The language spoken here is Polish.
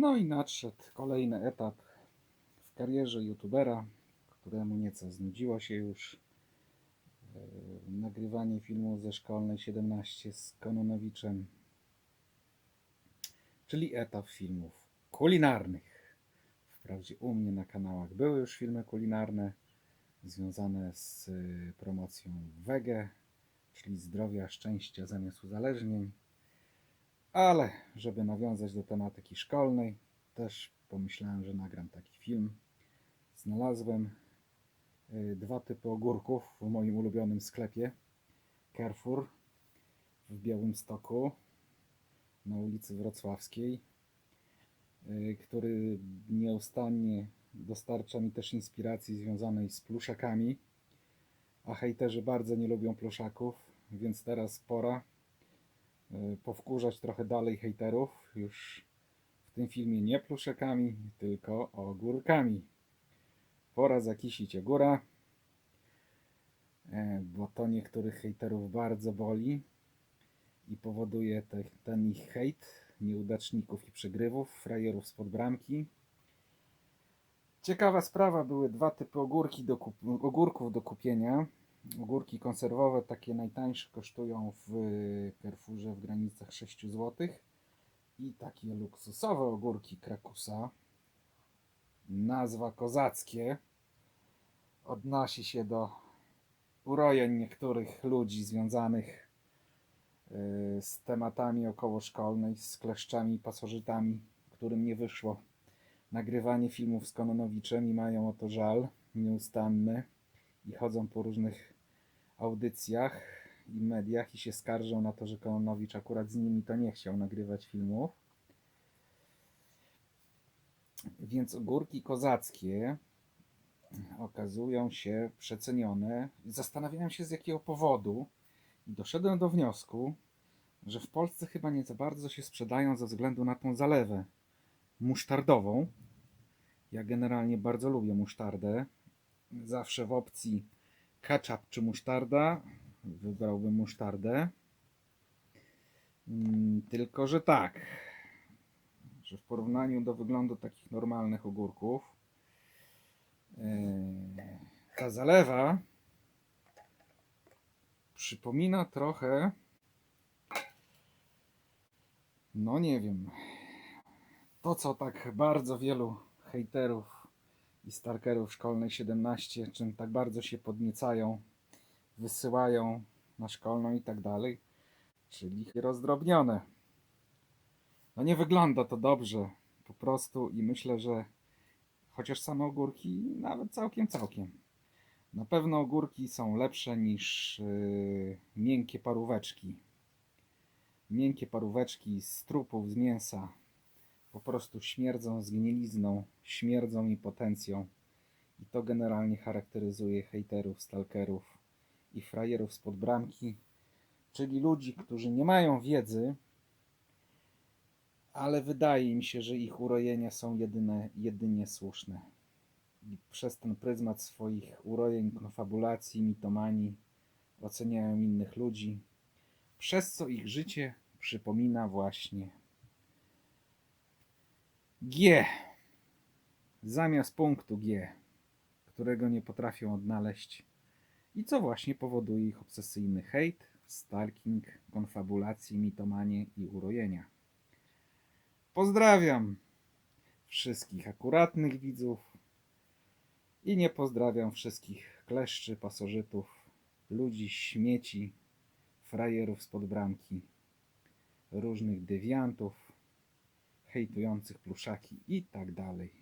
No i nadszedł kolejny etap w karierze youtubera, któremu nieco znudziło się już e, nagrywanie filmu ze szkolnej 17 z Kononowiczem, czyli etap filmów kulinarnych. Wprawdzie u mnie na kanałach były już filmy kulinarne związane z y, promocją wege, czyli zdrowia, szczęścia zamiast uzależnień. Ale żeby nawiązać do tematyki szkolnej, też pomyślałem, że nagram taki film. Znalazłem y, dwa typy ogórków w moim ulubionym sklepie Carrefour w Białymstoku na ulicy Wrocławskiej, y, który nieustannie dostarcza mi też inspiracji związanej z pluszakami. A hejterzy bardzo nie lubią pluszaków, więc teraz pora powkurzać trochę dalej hejterów. Już w tym filmie nie pluszakami, tylko ogórkami. Pora zakisić ogóra, e, bo to niektórych hejterów bardzo boli i powoduje te, ten ich hejt nieudaczników i przegrywów, frajerów spod bramki. Ciekawa sprawa, były dwa typy ogórki do ogórków do kupienia. Ogórki konserwowe, takie najtańsze, kosztują w Carrefourze w granicach 6 zł. I takie luksusowe ogórki Krakusa, nazwa kozackie, odnosi się do urojeń niektórych ludzi związanych y, z tematami okołoszkolnej, z kleszczami pasożytami, którym nie wyszło. Nagrywanie filmów z Kononowiczem i mają o to żal nieustanny i chodzą po różnych audycjach i mediach i się skarżą na to, że Kononowicz akurat z nimi to nie chciał nagrywać filmów. Więc ogórki kozackie okazują się przecenione. Zastanawiałem się z jakiego powodu i doszedłem do wniosku, że w Polsce chyba nie za bardzo się sprzedają ze względu na tą zalewę musztardową. Ja generalnie bardzo lubię musztardę. Zawsze w opcji ketchup czy musztarda wybrałbym musztardę. Mm, Tylko, że tak, że w porównaniu do wyglądu takich normalnych ogórków, ta zalewa przypomina trochę, no nie wiem, to co tak bardzo wielu hejterów i stalkerów szkolnej 17, czym tak bardzo się podniecają, wysyłają na szkolną i tak dalej, czyli rozdrobnione. No nie wygląda to dobrze po prostu i myślę, że chociaż same ogórki nawet całkiem, całkiem. Na pewno ogórki są lepsze niż yy, miękkie paróweczki. Miękkie paróweczki z trupów, z mięsa po prostu śmierdzą zgnilizną, śmierdzą impotencją. I to generalnie charakteryzuje hejterów, stalkerów i frajerów spod bramki, czyli ludzi, którzy nie mają wiedzy, ale wydaje mi się, że ich urojenia są jedyne, jedynie słuszne. I przez ten pryzmat swoich urojeń, konfabulacji, mitomanii oceniają innych ludzi, przez co ich życie przypomina właśnie G zamiast punktu G, którego nie potrafią odnaleźć i co właśnie powoduje ich obsesyjny hejt, stalking, konfabulacje, mitomanie i urojenia. Pozdrawiam wszystkich akuratnych widzów i nie pozdrawiam wszystkich kleszczy, pasożytów, ludzi, śmieci, frajerów spod bramki, różnych dewiantów, hejtujących pluszaki i tak dalej.